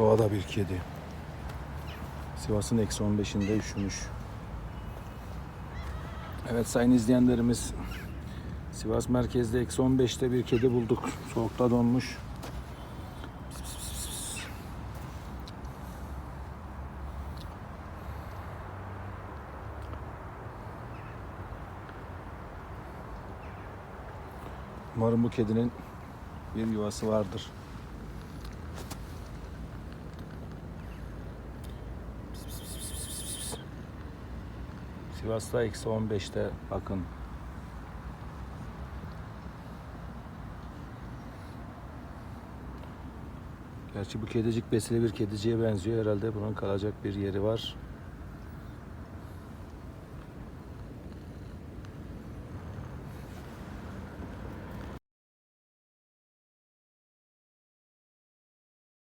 Doğada bir kedi. Sivas'ın eksi 15'inde üşümüş. Evet sayın izleyenlerimiz Sivas merkezde eksi 15'te bir kedi bulduk. Soğukta donmuş. Umarım bu kedinin bir yuvası vardır. Sivas'ta eksi 15'te bakın. Gerçi bu kedicik besili bir kediciye benziyor. Herhalde bunun kalacak bir yeri var.